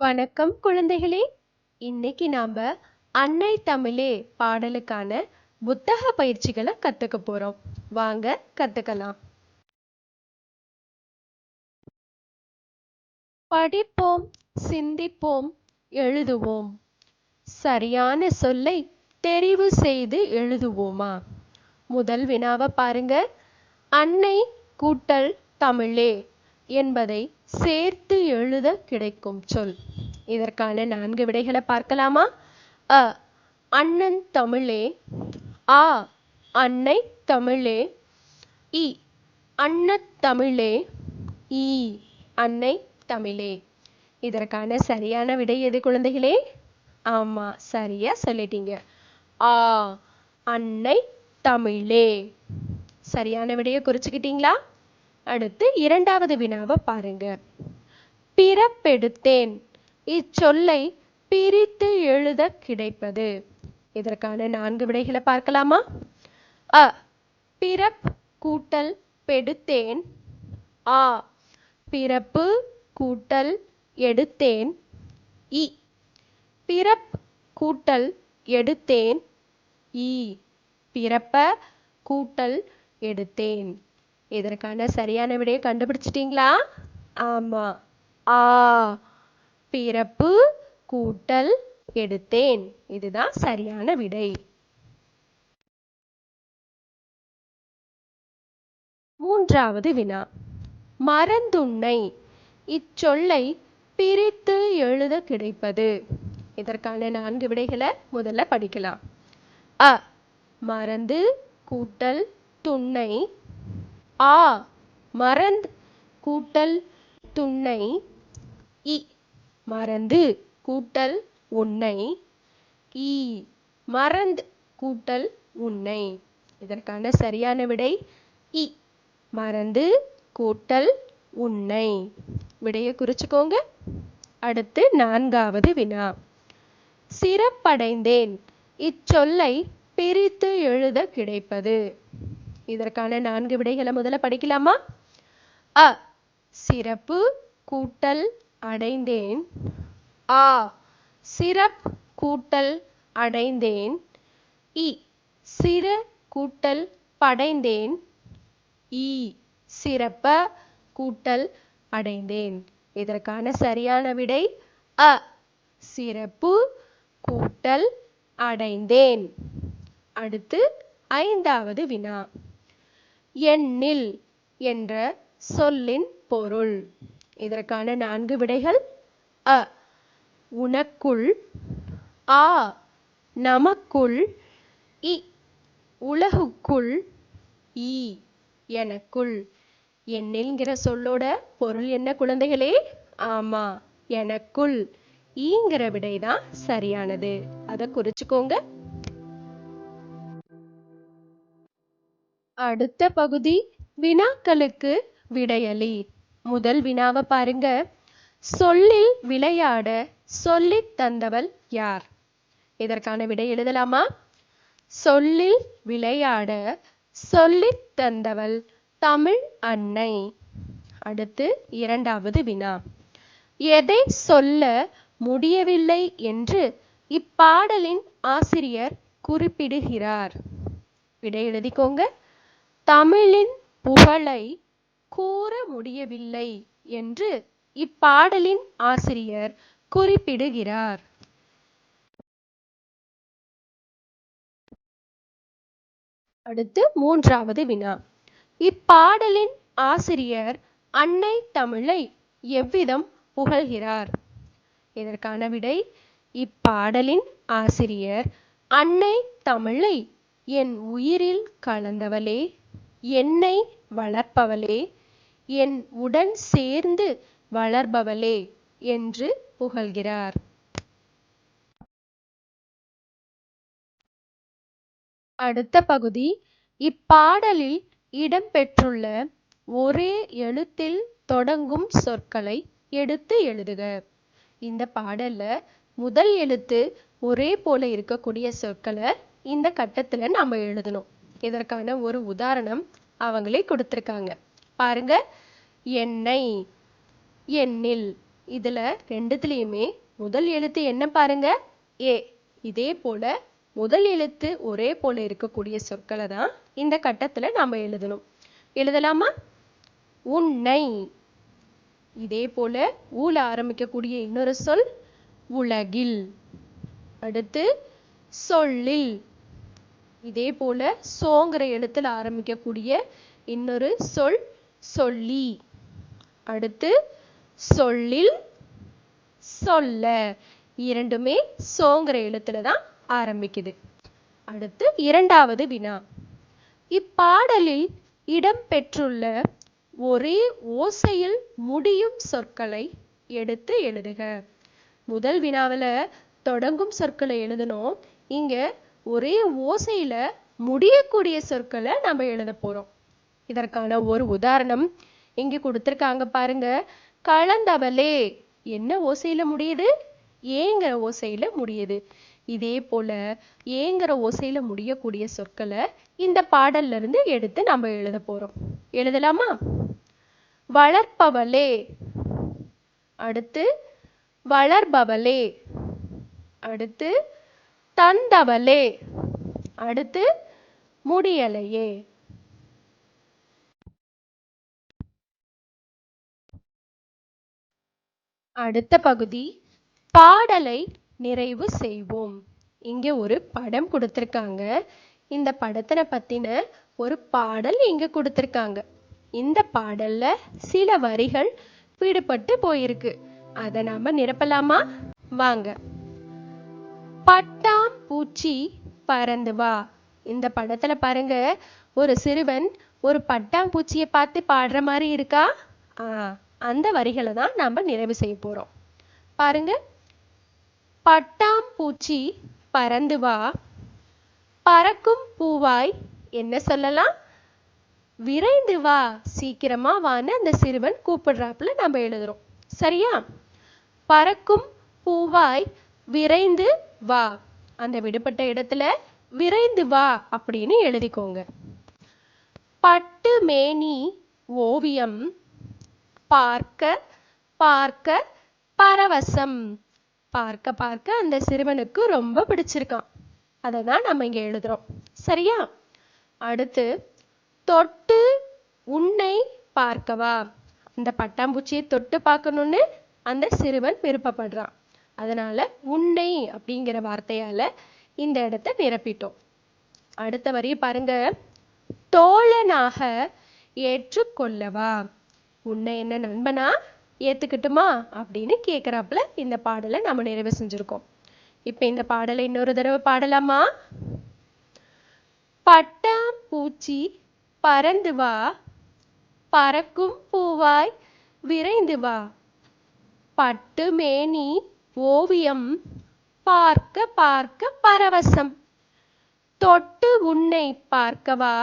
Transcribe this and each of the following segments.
வணக்கம் குழந்தைகளே. இன்னைக்கு நாம அன்னை தமிழே பாடலுக்கான புத்தக பயிற்சிகளை கத்துக்க போறோம். வாங்க கத்துக்கலாம். படிப்போம் சிந்திப்போம் எழுதுவோம். சரியான சொல்லை தெரிவு செய்து எழுதுவோமா? முதல் வினாவை பாருங்க. அன்னை கூட்டல் தமிழே என்பதை சேர்த்து எழுத கிடைக்கும் சொல். இதற்கான நான்கு விடைகளை பார்க்கலாமா? அ அண்ணன் தமிழே. ஆ அன்னை தமிழே. இ அன்னத் தமிழே. ஈ அன்னை தமிழே. இதற்கான சரியான விடை எது குழந்தைகளே? ஆமா சரியா சொல்லிட்டீங்க. ஆ அன்னை தமிழே. சரியான விடையை குறிச்சுக்கிட்டீங்களா? அடுத்து இரண்டாவது வினாவை பாருங்க. பிறப்பெடுத்தேன். இச்சொல்லை பிரித்து எழுத கிடைப்பது. இதற்கான நான்கு விடைகளை பார்க்கலாமா? அ. பிறப் கூட்டல் பெடுத்தேன் ஆ. பிறப்பு கூட்டல் எடுத்தேன். இ. பிறப் கூட்டல் எடுத்தேன். இ. பிறப்ப கூட்டல் எடுத்தேன். இதற்கான சரியான விடையை கண்டுபிடிச்சிட்டீங்களா? ஆமா. ஆ. பிறப்பு கூட்டல் எடுத்தேன். இதுதான் சரியான விடை. மூன்றாவது வினா. மறந்துண்ணை. இச்சொல்லை பிரித்து எழுத கிடைப்பது. இதற்கான நான்கு விடைகளை முதல்ல படிக்கலாம். அ. மறந்து கூட்டல் துண்ணை. ஆ. மறந்து கூட்டல் துண்ணை. இ. மறந்து கூட்டல் உன்னை. ஈ மறந்து கூட்டல் உன்னை. இதற்கான சரியான விடை இ மறந்து கூட்டல் உன்னை. விடையை குறிச்சுக்கோங்க. அடுத்து நான்காவது வினா. சிறப்படைந்தேன். இச்சொல்லை பிரித்து எழுத கிடைப்பது. இதற்கான நான்கு விடைகளை முதல்ல படிக்கலாமா? அ சிறப்பு கூட்டல் அடைந்தேன். ஆ சிறப் கூட்டல் அடைந்தேன். இ சிறு கூட்டல் படைந்தேன். ஈ சிறப்ப கூட்டல் அடைந்தேன். இதற்கான சரியான விடை அ சிறப்பு கூட்டல் அடைந்தேன். அடுத்து ஐந்தாவது வினா. எண்ணில் என்ற சொல்லின் பொருள். இதற்கான நான்கு விடைகள் அ. உனக்குள் ஆ. நமக்குள் இ. உலகுக்குள் ஈ. எனக்குள். எண்ணில்ங்கிற சொல்லோட பொருள் என்ன குழந்தைகளே? ஆமா எனக்குள். ஈங்கிற விடைதான் சரியானது. அதை குறிச்சுக்கோங்க. அடுத்த பகுதி வினாக்களுக்கு விடையளி முதல் வினாவை பாருங்க. சொல்லில் விளையாட சொல்லித் தந்தவள் யார்? இதற்கான விடை எழுதலாமா? சொல்லில் விளையாட சொல்லித் தந்தவள் தமிழ் அன்னை. அடுத்து இரண்டாவது வினா. எதை சொல்ல முடியவில்லை என்று இப்பாடலின் ஆசிரியர் குறிப்பிடுகிறார். விடை எழுதிக்கோங்க. தமிழின் புகழை கூற முடியவில்லை என்று இப்பாடலின் ஆசிரியர் குறிப்பிடுகிறார். அடுத்து மூன்றாவது வினா. இப்பாடலின் ஆசிரியர் அன்னை தமிழை எவ்விதம் புகழ்கிறார்? இதற்கான விடை இப்பாடலின் ஆசிரியர் அன்னை தமிழை என் உயிரில் கலந்தவளே என்னை வளர்ப்பவளே என் உடன் சேர்ந்து வளர்பவளே என்று புகழ்கிறார். அடுத்த பகுதி இப்பாடலில் இடம்பெற்றுள்ள ஒரே எழுத்தில் தொடங்கும் சொற்களை எடுத்து எழுதுக. இந்த பாடல்ல முதல் எழுத்து ஒரே போல இருக்கக்கூடிய சொற்களை இந்த கட்டத்துல நாம எழுதணும். இதற்கான ஒரு உதாரணம் அவங்களே கொடுத்திருக்காங்க. பாருங்க. எண்ணெய் எண்ணில் இதுல ரெண்டுத்துலயுமே முதல் எழுத்து என்ன பாருங்க? ஏ. இதே போல முதல் எழுத்து ஒரே போல இருக்கக்கூடிய சொற்களை தான் இந்த கட்டத்துல நாம எழுதணும். எழுதலாமா? உன்னை. இதே போல ஊல ஆரம்பிக்கக்கூடிய இன்னொரு சொல் உலகில். அடுத்து சொல்லில். இதே போல சோங்கிற எழுத்துல ஆரம்பிக்கக்கூடிய இன்னொரு சொல் சொல்லி. அடுத்து சொல்லில் சொல்ல. இரண்டுமே சோங்கிற எழுத்துல தான் ஆரம்பிக்குது. அடுத்து இரண்டாவது வினா. இப்பாடலில் இடம்பெற்றுள்ள ஒரே ஓசையில் முடியும் சொற்களை எடுத்து எழுதுக. முதல் வினாவில் தொடங்கும் சொற்களை எழுதணும். இங்க ஒரே ஓசையில முடியக்கூடிய சொற்களை நம்ம எழுத போறோம். இதற்கான ஒரு உதாரணம் இங்கே கொடுத்துருக்காங்க பாருங்க. கலந்தவளே என்ன ஓசையில முடியுது? ஏங்கிற ஓசையில முடியுது. இதே போல ஏங்கிற ஓசையில முடியக்கூடிய சொற்களை இந்த பாடல்ல இருந்து எடுத்து நம்ம எழுத போறோம். எழுதலாமா? வளர்ப்பவளே. அடுத்து வளர்பவளே. அடுத்து தந்தவளே. அடுத்து முடியலையே. அடுத்த பகுதி பாடலை நிறைவு செய்வோம். இங்க ஒரு படம் கொடுத்துருக்காங்க. இந்த படத்தின பத்தின ஒரு பாடல் இங்க கொடுத்துருக்காங்க. இந்த பாடல்ல சில வரிகள் விடுபட்டு போயிருக்கு. அதை நாம நிரப்பலாமா? வாங்க. பட்டாம் பூச்சி பறந்து வா. இந்த படத்துல பாருங்க ஒரு சிறுவன் ஒரு பட்டாம்பூச்சியை பார்த்து பாடுற மாதிரி இருக்கா? ஆ. அந்த வரிகளை தான் நாம நிறைவு செய்ய போறோம். பாருங்க. பட்டாம்பூச்சி பறந்து வா. பறக்கும் பூவாய் என்ன சொல்லலாம்? விரைந்து வா. சீக்கிரமா வான்னு அந்த சிறுவன் கூப்பிடுறாப்புல நம்ம எழுதுறோம். சரியா? பறக்கும் பூவாய் விரைந்து வா. அந்த விடுபட்ட இடத்துல விரைந்து வா அப்படின்னு எழுதிக்கோங்க. பட்டு மேனி ஓவியம் பார்க்க பார்க்க பரவசம். பார்க்க பார்க்க அந்த சிறுவனுக்கு ரொம்ப பிடிச்சிருக்கான். அதை தான் நம்ம இங்க எழுதுறோம். சரியா? அடுத்து தொட்டு உன்னை பார்க்கவா? அந்த பட்டாம்பூச்சியை தொட்டு பார்க்கணும்னு அந்த சிறுவன் விருப்பப்படுறான். அதனால உன்னை அப்படிங்கிற வார்த்தையால இந்த இடத்தை நிரப்பிட்டோம். அடுத்த வரி பாருங்க. தோழனாக ஏற்றுக்கொள்ளவா? உன்னை என்ன நண்பனா ஏத்துக்கட்டுமா அப்படின்னு கேக்குறாப்புல இந்த பாடலை நம்ம நிறைவு செஞ்சிருக்கோம். இப்ப இந்த பாடலை இன்னொரு தடவை பாடலாமா? பட்டாம்பூச்சி பறந்து வா பறக்கும் பூவாய் விரைந்து வா. பட்டு மேனி ஓவியம் பார்க்க பார்க்க பரவசம். தொட்டு உன்னை பார்க்கவா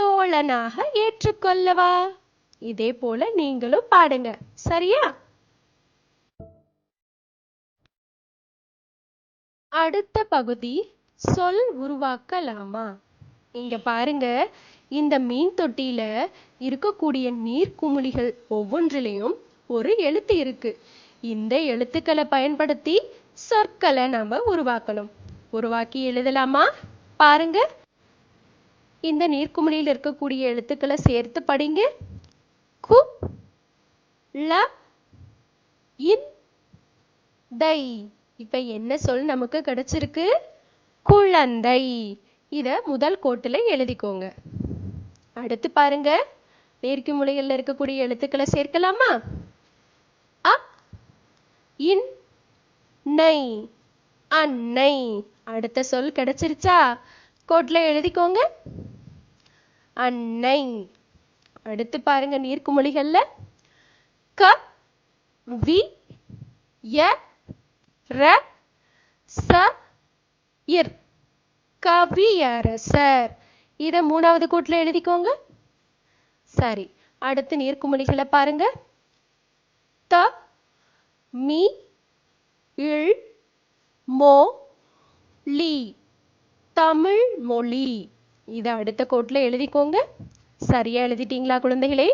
தோழனாக ஏற்றுக்கொள்ளவா. இதே போல நீங்களும் பாடுங்க. சரியா? அடுத்த பகுதி சொல் உருவாக்கலாமா? இங்க பாருங்க. இந்த மீன் தொட்டியில இருக்கக்கூடிய நீர்க்குமிழிகள் ஒவ்வொன்றிலையும் ஒரு எழுத்து இருக்கு. இந்த எழுத்துக்களை பயன்படுத்தி சொற்களை நம்ம உருவாக்கணும். உருவாக்கி எழுதலாமா? பாருங்க. இந்த நீர்க்குமிழியில் இருக்கக்கூடிய எழுத்துக்களை சேர்த்து படிங்க. கு ல இன் தை. இப்ப என்ன சொல் நமக்கு கிடைச்சிருக்கு? குழந்தை. இத முதல் கோட்டுல எழுதிக்கோங்க. அடுத்து பாருங்க. நேர்க்கு முலையில் இருக்கக்கூடிய எழுத்துக்களை சேர்க்கலாமா? அ இன் நை அன்னை. அடுத்த சொல் கிடைச்சிருச்சா? கோட்ல எழுதிக்கோங்க. அன்னை. அடுத்து பாருங்க நீர்க்குமொழிகள்ல க வி ய ர ச இர். கவியரசர். இத மூணாவது கூட்டுல எழுதிக்கோங்க. சரி அடுத்து நீர்க்குமொழிகளை பாருங்க. த மி இல் மோ லி. தமிழ் மொழி. இதை அடுத்த கோட்டில் எழுதிக்கோங்க. சரியா எழுதிட்டீங்களா குழந்தைகளே?